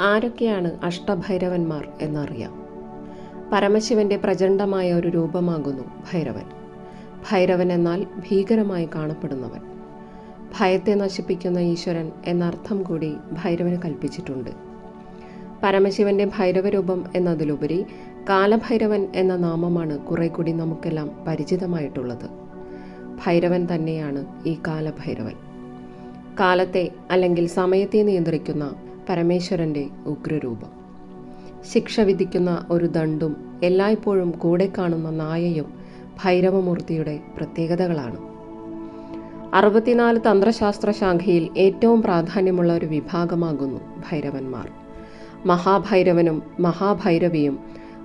ആരൊക്കെയാണ് അഷ്ടഭൈരവന്മാർ എന്നറിയാം. പരമശിവന്റെ പ്രചണ്ഡമായ ഒരു രൂപമാകുന്നു ഭൈരവൻ. ഭൈരവൻ എന്നാൽ ഭീകരമായി കാണപ്പെടുന്നവൻ. ഭയത്തെ നശിപ്പിക്കുന്ന ഈശ്വരൻ എന്നർത്ഥം കൂടി ഭൈരവന് കൽപ്പിച്ചിട്ടുണ്ട്. പരമശിവന്റെ ഭൈരവരൂപം എന്നതിലുപരി കാലഭൈരവൻ എന്ന നാമമാണ് കുറെ കൂടി നമുക്കെല്ലാം പരിചിതമായിട്ടുള്ളത്. ഭൈരവൻ തന്നെയാണ് ഈ കാലഭൈരവൻ. കാലത്തെ അല്ലെങ്കിൽ സമയത്തെ നിയന്ത്രിക്കുന്ന പരമേശ്വരന്റെ ഉഗ്രരൂപം. ശിക്ഷ വിധിക്കുന്ന ഒരു ദണ്ടും എല്ലായ്പ്പോഴും കൂടെ കാണുന്ന നായയും ഭൈരവമൂർത്തിയുടെ പ്രത്യേകതകളാണ്. അറുപത്തിനാല് തന്ത്രശാസ്ത്ര ശാഖയിൽ ഏറ്റവും പ്രാധാന്യമുള്ള ഒരു വിഭാഗമാകുന്നു ഭൈരവന്മാർ. മഹാഭൈരവനും മഹാഭൈരവിയും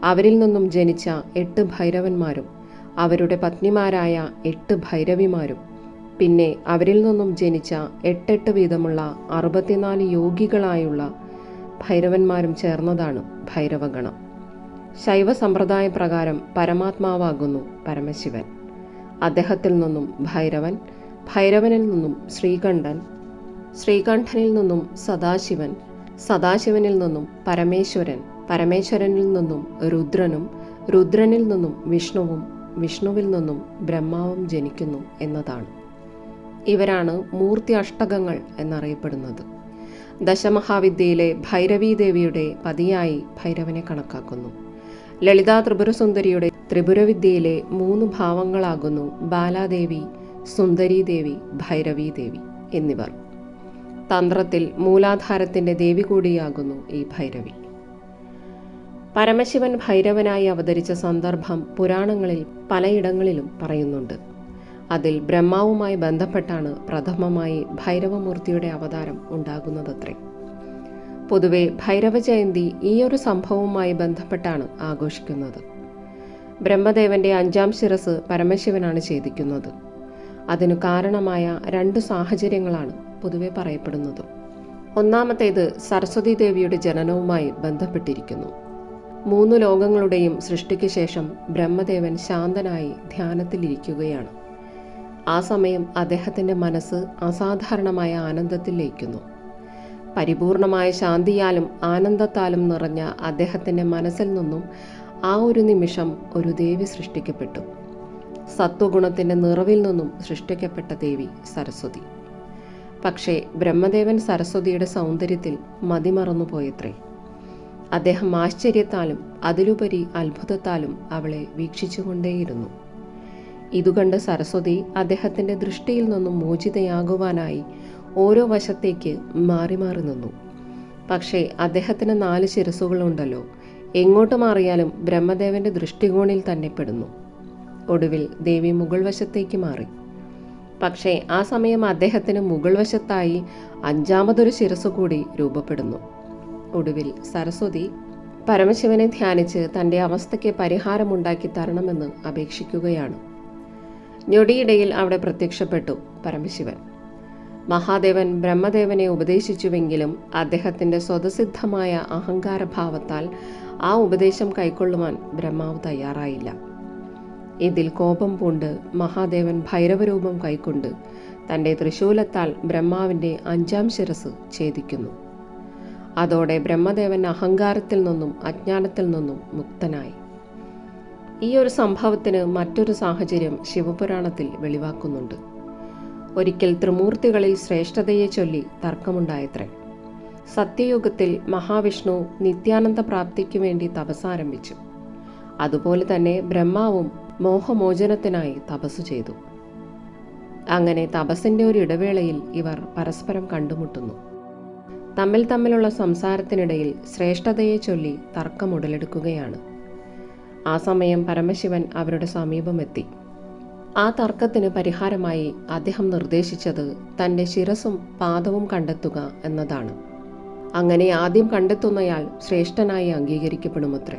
അവരിൽ നിന്നും ജനിച്ച എട്ട് ഭൈരവന്മാരും അവരുടെ പത്നിമാരായ എട്ട് ഭൈരവിമാരും പിന്നെ അവരിൽ നിന്നും ജനിച്ച എട്ടെട്ട് വീതമുള്ള അറുപത്തിനാല് യോഗികളായുള്ള ഭൈരവന്മാരും ചേർന്നതാണ് ഭൈരവഗണം. ശൈവ സമ്പ്രദായ പ്രകാരം പരമാത്മാവാകുന്നു പരമശിവൻ. അദ്ദേഹത്തിൽ നിന്നും ഭൈരവൻ ഭൈരവനിൽ നിന്നും ശ്രീകണ്ഠൻ ശ്രീകണ്ഠനിൽ നിന്നും സദാശിവൻ സദാശിവനിൽ നിന്നും പരമേശ്വരൻ പരമേശ്വരനിൽ നിന്നും രുദ്രനും രുദ്രനിൽ നിന്നും വിഷ്ണുവും വിഷ്ണുവിൽ നിന്നും ബ്രഹ്മാവും ജനിക്കുന്നു എന്നതാണ്. ഇവരാണ് മൂർത്തി അഷ്ടകങ്ങൾ എന്നറിയപ്പെടുന്നത്. ദശമഹാവിദ്യയിലെ ഭൈരവീദേവിയുടെ പതിയായി ഭൈരവനെ കണക്കാക്കുന്നു. ലളിതാ ത്രിപുരസുന്ദരിയുടെ ത്രിപുരവിദ്യയിലെ മൂന്ന് ഭാവങ്ങളാകുന്നു ബാലാദേവി സുന്ദരീദേവി ഭൈരവീദേവി എന്നിവർ. തന്ത്രത്തിൽ മൂലാധാരത്തിന്റെ ദേവി കൂടിയാകുന്നു ഈ ഭൈരവി. പരമശിവൻ ഭൈരവനായി അവതരിച്ച സന്ദർഭം പുരാണങ്ങളിൽ പലയിടങ്ങളിലും പറയുന്നുണ്ട്. അതിൽ ബ്രഹ്മാവുമായി ബന്ധപ്പെട്ടാണ് പ്രഥമമായി ഭൈരവമൂർത്തിയുടെ അവതാരം ഉണ്ടാകുന്നതത്രേ. പൊതുവെ ഭൈരവ ജയന്തി ഈയൊരു സംഭവവുമായി ബന്ധപ്പെട്ടാണ് ആഘോഷിക്കുന്നത്. ബ്രഹ്മദേവന്റെ അഞ്ചാം ശിരസ് പരമശിവനാണ് ഛേദിക്കുന്നത്. അതിനു കാരണമായ രണ്ട് സാഹചര്യങ്ങളാണ് പൊതുവെ പറയപ്പെടുന്നത്. ഒന്നാമത്തേത് സരസ്വതി ദേവിയുടെ ജനനവുമായി ബന്ധപ്പെട്ടിരിക്കുന്നു. മൂന്ന് ലോകങ്ങളുടെയും സൃഷ്ടിക്ക് ശേഷം ബ്രഹ്മദേവൻ ശാന്തനായി ധ്യാനത്തിലിരിക്കുകയാണ്. ആ സമയം അദ്ദേഹത്തിന്റെ മനസ്സ് അസാധാരണമായ ആനന്ദത്തിൽ ലയിക്കുന്നു. പരിപൂർണമായ ശാന്തിയാലും ആനന്ദത്താലും നിറഞ്ഞ അദ്ദേഹത്തിന്റെ മനസ്സിൽ നിന്നും ആ ഒരു നിമിഷം ഒരു ദേവി സൃഷ്ടിക്കപ്പെട്ടു. സത്വഗുണത്തിന്റെ നിറവിൽ നിന്നും സൃഷ്ടിക്കപ്പെട്ട ദേവി സരസ്വതി. പക്ഷേ ബ്രഹ്മദേവൻ സരസ്വതിയുടെ സൗന്ദര്യത്തിൽ മതിമറന്നു പോയത്രേ അദ്ദേഹം ആശ്ചര്യത്താലും അതിലുപരി അത്ഭുതത്താലും അവളെ വീക്ഷിച്ചുകൊണ്ടേയിരുന്നു. ഇതുകണ്ട് സരസ്വതി അദ്ദേഹത്തിന്റെ ദൃഷ്ടിയിൽ നിന്നും മോചിതയാകുവാനായി ഓരോ വശത്തേക്ക് മാറി മാറി നിന്നു. പക്ഷേ അദ്ദേഹത്തിന് നാല് ശിരസുകളുണ്ടല്ലോ എങ്ങോട്ട് മാറിയാലും ബ്രഹ്മദേവന്റെ ദൃഷ്ടികോണിൽ തന്നെ പെടുന്നു. ഒടുവിൽ ദേവി മുകൾ വശത്തേക്ക് മാറി. പക്ഷേ ആ സമയം അദ്ദേഹത്തിന് മുകൾ വശത്തായി അഞ്ചാമതൊരു ശിരസ് കൂടി രൂപപ്പെടുന്നു. ഒടുവിൽ സരസ്വതി പരമശിവനെ ധ്യാനിച്ച് തന്റെ അവസ്ഥയ്ക്ക് പരിഹാരമുണ്ടാക്കി തരണമെന്ന് അപേക്ഷിക്കുകയാണ്. ഞൊടിയിടയിൽ അവിടെ പ്രത്യക്ഷപ്പെട്ടു പരമശിവൻ. മഹാദേവൻ ബ്രഹ്മദേവനെ ഉപദേശിച്ചുവെങ്കിലും അദ്ദേഹത്തിന്റെ സ്വതസിദ്ധമായ അഹങ്കാരഭാവത്താൽ ആ ഉപദേശം കൈക്കൊള്ളുവാൻ ബ്രഹ്മാവ് തയ്യാറായില്ല. ഇതിൽ കോപം പൂണ്ട് മഹാദേവൻ ഭൈരവരൂപം കൈക്കൊണ്ട് തന്റെ തൃശൂലത്താൽ ബ്രഹ്മാവിന്റെ അഞ്ചാം ശിരസ് ഛേദിക്കുന്നു. അതോടെ ബ്രഹ്മദേവൻ അഹങ്കാരത്തിൽ നിന്നും അജ്ഞാനത്തിൽ നിന്നും മുക്തനായി. ഈ ഒരു സംഭവത്തിന് മറ്റൊരു സാഹചര്യം ശിവപുരാണത്തിൽ വെളിവാക്കുന്നുണ്ട്. ഒരിക്കൽ ത്രിമൂർത്തികളിൽ ശ്രേഷ്ഠതയെ ചൊല്ലി തർക്കമുണ്ടായത്രേ. സത്യയുഗത്തിൽ മഹാവിഷ്ണു നിത്യാനന്ദ പ്രാപ്തിക്കു വേണ്ടി തപസ്സാരംഭിച്ചു. അതുപോലെ തന്നെ ബ്രഹ്മാവും മോഹമോചനത്തിനായി തപസ്സു ചെയ്തു. അങ്ങനെ തപസ്സിന്റെ ഒരു ഇടവേളയിൽ ഇവർ പരസ്പരം കണ്ടുമുട്ടുന്നു. തമ്മിൽ തമ്മിലുള്ള സംസാരത്തിനിടയിൽ ശ്രേഷ്ഠതയെ ചൊല്ലി തർക്കം ഉടലെടുക്കുകയാണ്. ആ സമയം പരമശിവൻ അവരുടെ സമീപമെത്തി. ആ തർക്കത്തിന് പരിഹാരമായി അദ്ദേഹം നിർദ്ദേശിച്ചത് തന്റെ ശിരസും പാദവും കണ്ടെത്തുക എന്നതാണ്. അങ്ങനെ ആദ്യം കണ്ടെത്തുന്നയാൾ ശ്രേഷ്ഠനായി അംഗീകരിക്കപ്പെടുമത്രേ.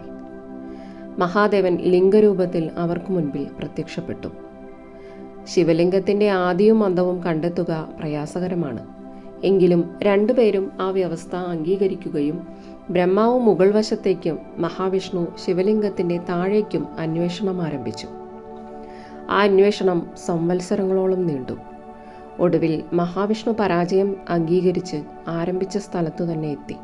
മഹാദേവൻ ലിംഗരൂപത്തിൽ അവർക്ക് മുൻപിൽ പ്രത്യക്ഷപ്പെട്ടു. ശിവലിംഗത്തിന്റെ ആദിയും അന്തവും കണ്ടെത്തുക പ്രയാസകരമാണ്. എങ്കിലും രണ്ടുപേരും ആ വ്യവസ്ഥ അംഗീകരിക്കുകയും ബ്രഹ്മാവ് മുകൾ വശത്തേക്കും മഹാവിഷ്ണു ശിവലിംഗത്തിന്റെ താഴേക്കും അന്വേഷണം ആരംഭിച്ചു. ആ അന്വേഷണം സംവത്സരങ്ങളോളം നീണ്ടു. ഒടുവിൽ മഹാവിഷ്ണു പരാജയം അംഗീകരിച്ച് ആരംഭിച്ച സ്ഥലത്തു തന്നെ എത്തി.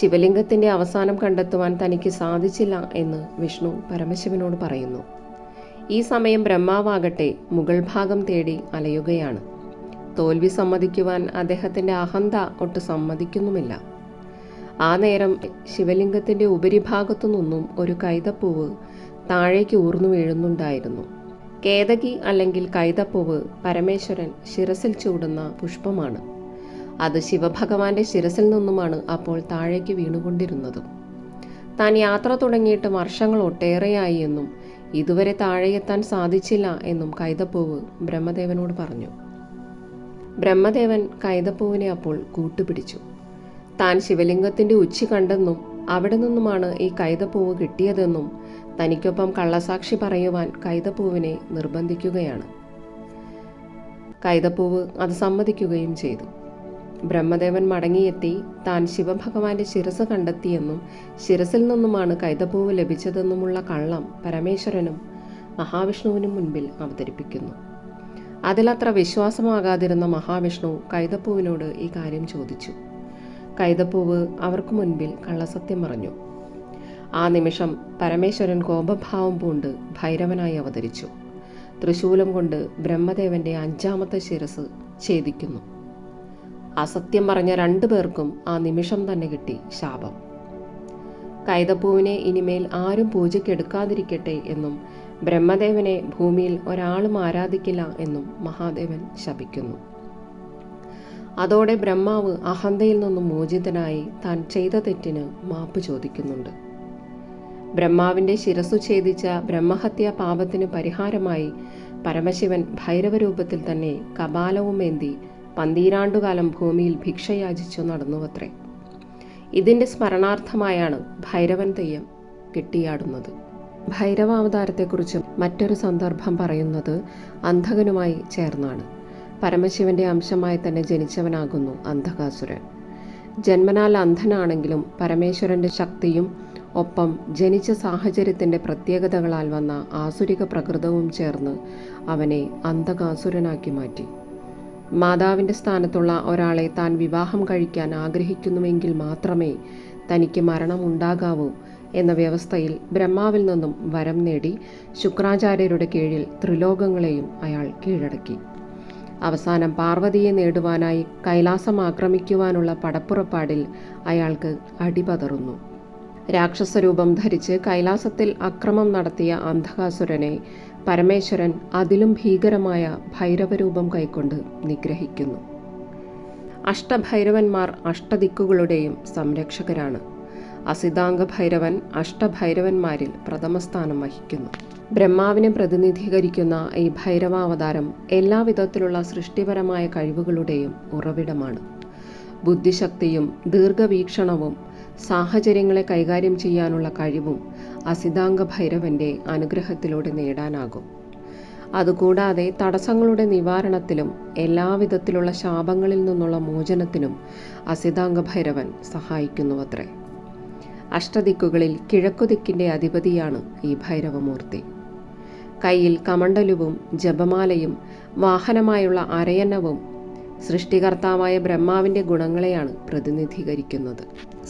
ശിവലിംഗത്തിന്റെ അവസാനം കണ്ടെത്തുവാൻ തനിക്ക് സാധിച്ചില്ല എന്ന് വിഷ്ണു പരമശിവനോട് പറയുന്നു. ഈ സമയം ബ്രഹ്മാവാകട്ടെ മുകൾ ഭാഗം തേടി അലയുകയാണ്. തോൽവി സമ്മതിക്കുവാൻ അദ്ദേഹത്തിന്റെ അഹന്ത ഒട്ട് സമ്മതിക്കുന്നുമില്ല. ആ നേരം ശിവലിംഗത്തിന്റെ ഉപരിഭാഗത്തു നിന്നും ഒരു കൈതപ്പൂവ് താഴേക്ക് ഊർന്നു വീഴുന്നുണ്ടായിരുന്നു. കേതകി അല്ലെങ്കിൽ കൈതപ്പൂവ് പരമേശ്വരൻ ശിരസിൽ ചൂടുന്ന പുഷ്പമാണ്. അത് ശിവഭഗവാന്റെ ശിരസിൽ നിന്നുമാണ് അപ്പോൾ താഴേക്ക് വീണുകൊണ്ടിരുന്നതും. താൻ യാത്ര തുടങ്ങിയിട്ട് വർഷങ്ങൾ ഒട്ടേറെയായി എന്നും ഇതുവരെ താഴെയെത്താൻ സാധിച്ചില്ല എന്നും കൈതപ്പൂവ് ബ്രഹ്മദേവനോട് പറഞ്ഞു. ബ്രഹ്മദേവൻ കൈതപ്പൂവിനെ അപ്പോൾ കൂട്ടുപിടിച്ചു. താൻ ശിവലിംഗത്തിന്റെ ഉച്ചി കണ്ടെന്നും അവിടെ നിന്നുമാണ് ഈ കൈതപ്പൂവ് കിട്ടിയതെന്നും തനിക്കൊപ്പം കള്ളസാക്ഷി പറയുവാൻ കൈതപ്പൂവിനെ നിർബന്ധിക്കുകയാണ്. കൈതപ്പൂവ് അത് സമ്മതിക്കുകയും ചെയ്തു. ബ്രഹ്മദേവൻ മടങ്ങിയെത്തി താൻ ശിവഭഗവാന്റെ ശിരസ് കണ്ടെത്തിയെന്നും ശിരസിൽ നിന്നുമാണ് കൈതപ്പൂവ് ലഭിച്ചതെന്നുമുള്ള കള്ളം പരമേശ്വരനും മഹാവിഷ്ണുവിനും മുൻപിൽ അവതരിപ്പിക്കുന്നു. അതിലത്ര വിശ്വാസമാകാതിരുന്ന മഹാവിഷ്ണു കൈതപ്പൂവിനോട് ഈ കാര്യം ചോദിച്ചു. കൈതപ്പൂവ് അവർക്ക് മുൻപിൽ കള്ളസത്യം പറഞ്ഞു ആ നിമിഷം പരമേശ്വരൻ കോപഭാവം പൂണ്ട് ഭൈരവനായി അവതരിച്ചു. തൃശൂലം കൊണ്ട് ബ്രഹ്മദേവന്റെ അഞ്ചാമത്തെ ശിരസ് ഛേദിക്കുന്നു. അസത്യം പറഞ്ഞ രണ്ടു പേർക്കും ആ നിമിഷം തന്നെ കിട്ടി ശാപം. കൈതപ്പൂവിനെ ഇനിമേൽ ആരും പൂജയ്ക്കെടുക്കാതിരിക്കട്ടെ എന്നും ബ്രഹ്മദേവനെ ഭൂമിയിൽ ഒരാളും ആരാധിക്കില്ല എന്നും മഹാദേവൻ ശപിക്കുന്നു. അതോടെ ബ്രഹ്മാവ് അഹന്തയിൽ നിന്നും മോചിതനായി താൻ ചെയ്ത തെറ്റിന് മാപ്പ് ചോദിക്കുന്നുണ്ട്. ബ്രഹ്മാവിന്റെ ശിരസു ഛേദിച്ച ബ്രഹ്മഹത്യാ പാപത്തിന് പരിഹാരമായി പരമശിവൻ ഭൈരവരൂപത്തിൽ തന്നെ കപാലവുമേന്തി പന്തീരാണ്ടുകാലം ഭൂമിയിൽ ഭിക്ഷയാചിച്ചു നടന്നുവത്രേ. ഇതിന്റെ സ്മരണാർത്ഥമായാണ് ഭൈരവൻ തെയ്യം കെട്ടിയാടുന്നത്. ഭൈരവാവതാരത്തെക്കുറിച്ച് മറ്റൊരു സന്ദർഭം പറയുന്നത് അന്ധകനുമായി ചേർന്നാണ്. പരമശിവന്റെ അംശമായി തന്നെ ജനിച്ചവനാകുന്നു അന്ധകാസുരൻ. ജന്മനാൽ അന്ധനാണെങ്കിലും പരമേശ്വരന്റെ ശക്തിയും ഒപ്പം ജനിച്ച സാഹചര്യത്തിന്റെ പ്രത്യേകതകളാൽ വന്ന ആസുരിക പ്രകൃതവും ചേർന്ന് അവനെ അന്ധകാസുരനാക്കി മാറ്റി. മാതാവിന്റെ സ്ഥാനത്തുള്ള ഒരാളെ താൻ വിവാഹം കഴിക്കാൻ ആഗ്രഹിക്കുന്നുവെങ്കിൽ മാത്രമേ തനിക്ക് മരണം ഉണ്ടാകാവൂ എന്ന വ്യവസ്ഥയിൽ ബ്രഹ്മാവിൽ നിന്നും വരം നേടി ശുക്രാചാര്യരുടെ കീഴിൽ ത്രിലോകങ്ങളെയും അയാൾ കീഴടക്കി. അവസാനം പാർവതിയെ നേടുവാനായി കൈലാസം ആക്രമിക്കുവാനുള്ള പടപ്പുറപ്പാടിൽ അയാൾക്ക് അടിപതറുന്നു. രാക്ഷസരൂപം ധരിച്ച് കൈലാസത്തിൽ അക്രമം നടത്തിയ അന്ധകാസുരനെ പരമേശ്വരൻ അതിലും ഭീകരമായ ഭൈരവരൂപം കൈക്കൊണ്ട് നിഗ്രഹിക്കുന്നു. അഷ്ടഭൈരവന്മാർ അഷ്ടദിക്കുകളുടെയും സംരക്ഷകരാണ്. അസിതാംഗ ഭൈരവൻ അഷ്ടഭൈരവന്മാരിൽ പ്രഥമസ്ഥാനം വഹിക്കുന്നു. ബ്രഹ്മാവിനെ പ്രതിനിധീകരിക്കുന്ന ഈ ഭൈരവാവതാരം എല്ലാവിധത്തിലുള്ള സൃഷ്ടിപരമായ കഴിവുകളുടെയും ഉറവിടമാണ്. ബുദ്ധിശക്തിയും ദീർഘവീക്ഷണവും സാഹചര്യങ്ങളെ കൈകാര്യം ചെയ്യാനുള്ള കഴിവും അസിതാംഗ ഭൈരവന്റെ അനുഗ്രഹത്തിലൂടെ നേടാനാകും. അതുകൂടാതെ തടസ്സങ്ങളുടെ നിവാരണത്തിലും എല്ലാവിധത്തിലുള്ള ശാപങ്ങളിൽ നിന്നുള്ള മോചനത്തിനും അസിതാംഗ ഭൈരവൻ സഹായിക്കുന്നുവത്രേ. അഷ്ടദിക്കുകളിൽ കിഴക്കുദിക്കിന്റെ അധിപതിയാണ് ഈ ഭൈരവമൂർത്തി. കയ്യിൽ കമണ്ഡലുവും ജപമാലയും വാഹനമായുള്ള അരയന്നവും സൃഷ്ടികർത്താവായ ബ്രഹ്മാവിന്റെ ഗുണങ്ങളെയാണ് പ്രതിനിധീകരിക്കുന്നത്.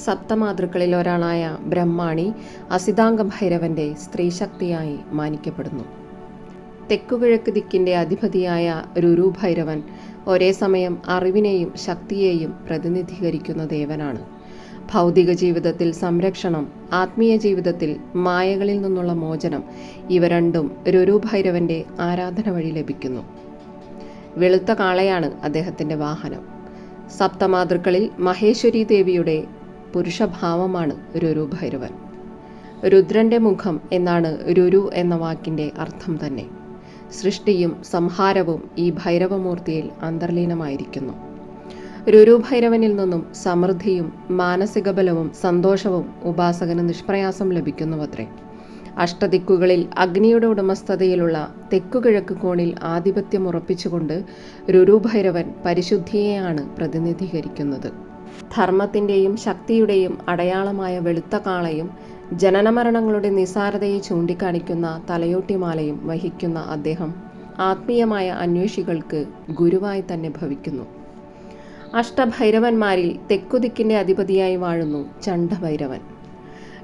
സപ്തമാതൃക്കളിൽ ഒരാളായ ബ്രഹ്മാണി അസിതാംഗ ഭൈരവന്റെ സ്ത്രീശക്തിയായി മാനിക്കപ്പെടുന്നു. തെക്കുകിഴക്ക് ദിക്കിന്റെ അധിപതിയായ രുരു ഭൈരവൻ ഒരേ സമയം അറിവിനെയും ശക്തിയെയും പ്രതിനിധീകരിക്കുന്ന ദേവനാണ്. ഭൗതിക ജീവിതത്തിൽ സംരക്ഷണം ആത്മീയ ജീവിതത്തിൽ മായകളിൽ നിന്നുള്ള മോചനം ഇവ രണ്ടും രുരു ഭൈരവന്റെ ആരാധന വഴി ലഭിക്കുന്നു. വെളുത്ത കാളയാണ് അദ്ദേഹത്തിന്റെ വാഹനം. സപ്തമാതൃക്കളിൽ മഹേശ്വരി ദേവിയുടെ പുരുഷഭാവമാണ് രുരുഭൈരവൻ. രുദ്രന്റെ മുഖം എന്നാണ് രുരു എന്ന വാക്കിന്റെ അർത്ഥം തന്നെ. സൃഷ്ടിയും സംഹാരവും ഈ ഭൈരവമൂർത്തിയിൽ അന്തർലീനമായിരിക്കുന്നു. രുരു ഭൈരവനിൽ നിന്നും സമൃദ്ധിയും മാനസിക ബലവും സന്തോഷവും ഉപാസകന് നിഷ്പ്രയാസം ലഭിക്കുന്നുവത്രേ. അഷ്ടദിക്കുകളിൽ അഗ്നിയുടെ ഉടമസ്ഥതയിലുള്ള തെക്കുകിഴക്ക് കോണിൽ ആധിപത്യം ഉറപ്പിച്ചുകൊണ്ട് രുരുഭൈരവൻ പരിശുദ്ധിയെയാണ് പ്രതിനിധീകരിക്കുന്നത്. ധർമ്മത്തിന്റെയും ശക്തിയുടെയും അടയാളമായ വെളുത്ത കാളയും ജനനമരണങ്ങളുടെ നിസാരതയെ ചൂണ്ടിക്കാണിക്കുന്ന തലയോട്ടിമാലയും വഹിക്കുന്ന അദ്ദേഹം ആത്മീയമായ അന്വേഷികൾക്ക് ഗുരുവായി തന്നെ ഭവിക്കുന്നു. അഷ്ടഭൈരവന്മാരിൽ തെക്കുദിക്കിന്റെ അധിപതിയായി വാഴുന്നു ചണ്ഡഭൈരവൻ.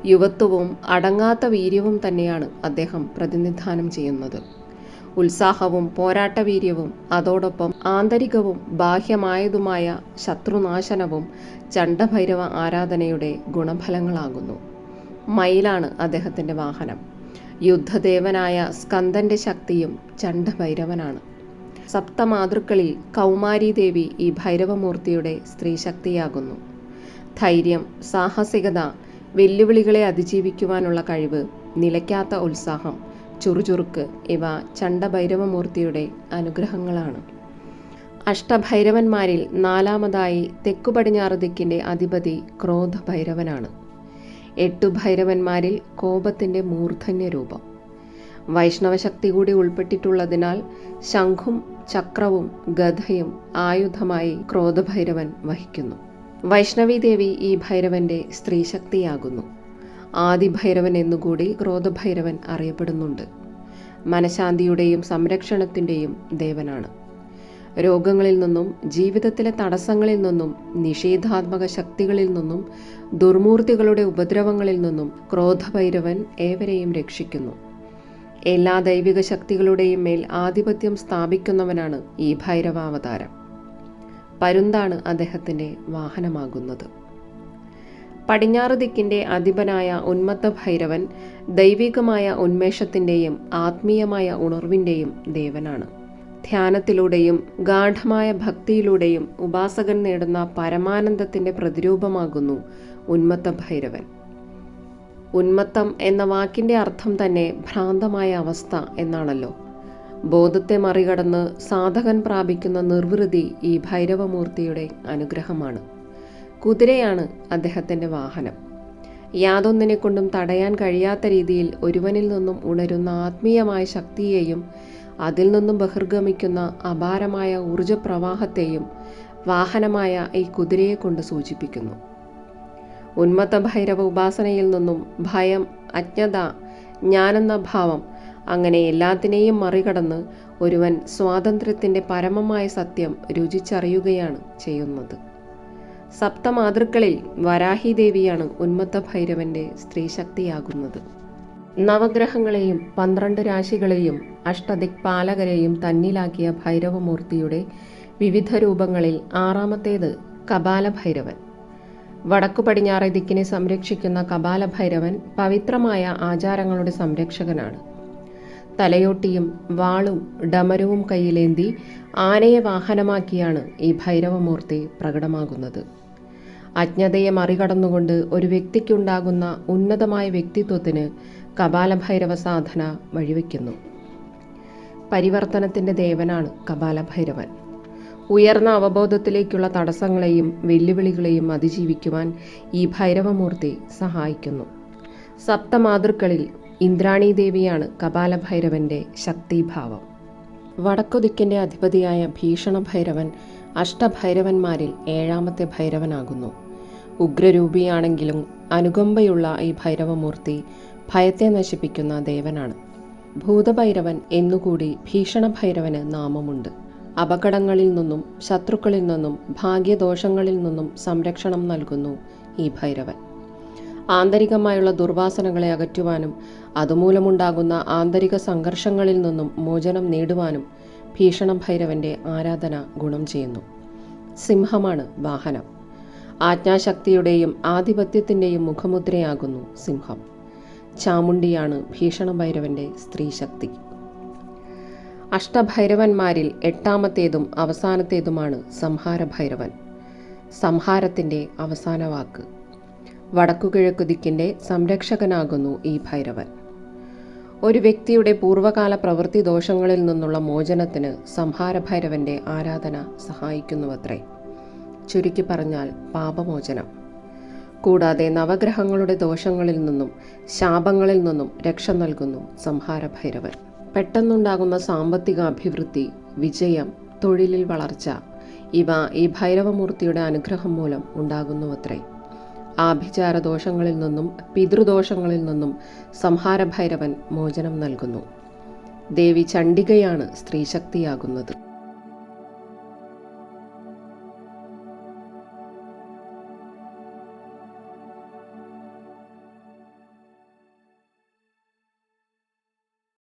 യുവത്വവും അടങ്ങാത്ത വീര്യവും തന്നെയാണ് അദ്ദേഹം പ്രതിനിധാനം ചെയ്യുന്നത്. ഉത്സാഹവും പോരാട്ടവീര്യവും അതോടൊപ്പം ആന്തരികവും ബാഹ്യമായതുമായ ശത്രുനാശനവും ചണ്ഡഭൈരവ ആരാധനയുടെ ഗുണഫലങ്ങളാകുന്നു. മയിലാണ് അദ്ദേഹത്തിന്റെ വാഹനം. യുദ്ധദേവനായ സ്കന്ദന്റെ ശക്തിയും ചണ്ഡഭൈരവനാണ്. സപ്തമാതൃക്കളിൽ കൗമാരീദേവി ഈ ഭൈരവമൂർത്തിയുടെ സ്ത്രീശക്തിയാകുന്നു. ധൈര്യം സാഹസികത വെല്ലുവിളികളെ അതിജീവിക്കുവാനുള്ള കഴിവ് നിലയ്ക്കാത്ത ഉത്സാഹം ചുറുചുറുക്ക് ഇവ ചണ്ഡഭൈരവമൂർത്തിയുടെ അനുഗ്രഹങ്ങളാണ്. അഷ്ടഭൈരവന്മാരിൽ നാലാമതായി തെക്കു പടിഞ്ഞാറ് ദിക്കിന്റെ അധിപതി ക്രോധഭൈരവനാണ്. എട്ടു ഭൈരവന്മാരിൽ കോപത്തിന്റെ മൂർധന്യ രൂപം വൈഷ്ണവശക്തി കൂടി ഉൾപ്പെട്ടിട്ടുള്ളതിനാൽ ശംഖും ചക്രവും ഗധയും ആയുധമായി ക്രോധഭൈരവൻ വഹിക്കുന്നു. വൈഷ്ണവി ദേവി ഈ ഭൈരവന്റെ സ്ത്രീശക്തിയാകുന്നു. ആദിഭൈരവൻ എന്നുകൂടി ക്രോധഭൈരവൻ അറിയപ്പെടുന്നുണ്ട്. മനഃശാന്തിയുടെയും സംരക്ഷണത്തിന്റെയും ദേവനാണ്. രോഗങ്ങളിൽ നിന്നും ജീവിതത്തിലെ തടസ്സങ്ങളിൽ നിന്നും നിഷേധാത്മക ശക്തികളിൽ നിന്നും ദുർമൂർത്തികളുടെ ഉപദ്രവങ്ങളിൽ നിന്നും ക്രോധഭൈരവൻ ഏവരെയും രക്ഷിക്കുന്നു. എല്ലാ ദൈവിക ശക്തികളുടെയും മേൽ ആധിപത്യം സ്ഥാപിക്കുന്നവനാണ് ഈ ഭൈരവാവതാരം. പരുന്താണ് അദ്ദേഹത്തിന്റെ വാഹനമാകുന്നത്. പടിഞ്ഞാറ് ദിക്കിന്റെ അധിപനായ ഉന്മത്ത ഭൈരവൻ ദൈവികമായ ഉന്മേഷത്തിന്റെയും ആത്മീയമായ ഉണർവിന്റെയും ദേവനാണ്. ധ്യാനത്തിലൂടെയും ഗാഠമായ ഭക്തിയിലൂടെയും ഉപാസകൻ നേടുന്ന പരമാനന്ദത്തിന്റെ പ്രതിരൂപമാകുന്നു ഉന്മത്ത ഭൈരവൻ. ഉന്മത്തം എന്ന വാക്കിന്റെ അർത്ഥം തന്നെ ഭ്രാന്തമായ അവസ്ഥ എന്നാണല്ലോ. ബോധത്തെ മറികടന്ന് സാധകൻ പ്രാപിക്കുന്ന നിർവൃതി ഈ ഭൈരവമൂർത്തിയുടെ അനുഗ്രഹമാണ്. കുതിരയാണ് അദ്ദേഹത്തിന്റെ വാഹനം. യാതൊന്നിനെ കൊണ്ടും തടയാൻ കഴിയാത്ത രീതിയിൽ ഒരുവനിൽ നിന്നും ഉണരുന്ന ആത്മീയമായ ശക്തിയെയും അതിൽ നിന്നും ബഹിർഗമിക്കുന്ന അപാരമായ ഊർജപ്രവാഹത്തെയും വാഹനമായ ഈ കുതിരയെ കൊണ്ട് സൂചിപ്പിക്കുന്നു. ഉന്മത്ത ഭൈരവ ഉപാസനയിൽ നിന്നും ഭയം അജ്ഞത ജ്ഞാനെന്ന ഭാവം അങ്ങനെ എല്ലാത്തിനെയും മറികടന്ന് ഒരുവൻ സ്വാതന്ത്ര്യത്തിന്റെ പരമമായ സത്യം രുചിച്ചറിയുകയാണ് ചെയ്യുന്നത്. സപ്തമാതൃക്കളിൽ വരാഹി ദേവിയാണ് ഉന്മത്ത ഭൈരവന്റെ സ്ത്രീശക്തിയാകുന്നത്. നവഗ്രഹങ്ങളെയും പന്ത്രണ്ട് രാശികളെയും അഷ്ടദിക്പാലകരെയും തന്നിലാക്കിയ ഭൈരവമൂർത്തിയുടെ വിവിധ രൂപങ്ങളിൽ ആറാമത്തേത് കപാലഭൈരവൻ. വടക്കു പടിഞ്ഞാറെ ദിക്കിനെ സംരക്ഷിക്കുന്ന കപാലഭൈരവൻ പവിത്രമായ ആചാരങ്ങളുടെ സംരക്ഷകനാണ്. തലയോട്ടിയും വാളും ഡമരവും കയ്യിലേന്തി ആനയെ വാഹനമാക്കിയാണ് ഈ ഭൈരവമൂർത്തി പ്രകടമാകുന്നത്. അജ്ഞതയെ മറികടന്നുകൊണ്ട് ഒരു വ്യക്തിക്കുണ്ടാകുന്ന ഉന്നതമായ വ്യക്തിത്വത്തിന് കപാലഭൈരവ സാധന വഴിവെക്കുന്നു. പരിവർത്തനത്തിന്റെ ദേവനാണ് കപാലഭൈരവൻ ഉയർന്ന അവബോധത്തിലേക്കുള്ള തടസ്സങ്ങളെയും വെല്ലുവിളികളെയും അതിജീവിക്കുവാൻ ഈ ഭൈരവമൂർത്തി സഹായിക്കുന്നു. സപ്തമാതൃക്കളിൽ ഇന്ദ്രാണി ദേവിയാണ് കപാലഭൈരവന്റെ ശക്തിഭാവം. വടക്കുദിക്കിന്റെ അധിപതിയായ ഭീഷണ ഭൈരവൻ അഷ്ടഭൈരവന്മാരിൽ ഏഴാമത്തെ ഭൈരവനാകുന്നു. ഉഗ്രരൂപിയാണെങ്കിലും അനുകമ്പയുള്ള ഈ ഭൈരവമൂർത്തി ഭയത്തെ നശിപ്പിക്കുന്ന ദേവനാണ്. ഭൂതഭൈരവൻ എന്നുകൂടി ഭീഷണ ഭീഷണഭൈരവന് നാമമുണ്ട്. അപകടങ്ങളിൽ നിന്നും ശത്രുക്കളിൽ നിന്നും ഭാഗ്യദോഷങ്ങളിൽ നിന്നും സംരക്ഷണം നൽകുന്നു ഈ ഭൈരവൻ. ആന്തരികമായുള്ള ദുർവാസനകളെ അകറ്റുവാനും അതുമൂലമുണ്ടാകുന്ന ആന്തരിക സംഘർഷങ്ങളിൽ നിന്നും മോചനം നേടുവാനും ഭീഷണം ഭൈരവന്റെ ആരാധന ഗുണം ചെയ്യുന്നു. സിംഹമാണ് വാഹനം. ആജ്ഞാശക്തിയുടെയും ആധിപത്യത്തിന്റെയും മുഖമുദ്രയാകുന്നു സിംഹം. ചാമുണ്ടിയാണ് ഭീഷണ ഭൈരവന്റെ സ്ത്രീശക്തി. അഷ്ടഭൈരവന്മാരിൽ എട്ടാമത്തേതും അവസാനത്തേതുമാണ് സംഹാരഭൈരവൻ. സംഹാരത്തിന്റെ അവസാന വാക്ക്. വടക്കുകിഴക്കു ദിക്കിന്റെ സംരക്ഷകനാകുന്നു ഈ ഭൈരവൻ. ഒരു വ്യക്തിയുടെ പൂർവകാല പ്രവൃത്തി ദോഷങ്ങളിൽ നിന്നുള്ള മോചനത്തിന് സംഹാരഭൈരവന്റെ ആരാധന സഹായിക്കുന്നുവത്രേ. ചുരുക്കി പറഞ്ഞാൽ പാപമോചനം. കൂടാതെ നവഗ്രഹങ്ങളുടെ ദോഷങ്ങളിൽ നിന്നും ശാപങ്ങളിൽ നിന്നും രക്ഷ നൽകുന്നു സംഹാരഭൈരവൻ. പെട്ടെന്നുണ്ടാകുന്ന സാമ്പത്തിക അഭിവൃദ്ധി വിജയം തൊഴിലിൽ വളർച്ച ഇവ ഈ ഭൈരവമൂർത്തിയുടെ അനുഗ്രഹം മൂലം ഉണ്ടാകുന്നുവത്രേ. ആഭിചാര ദോഷങ്ങളിൽ നിന്നും പിതൃദോഷങ്ങളിൽ നിന്നും സംഹാരഭൈരവൻ മോചനം നൽകുന്നു. ദേവി ചണ്ഡികയാണ് സ്ത്രീശക്തിയാകുന്നത്.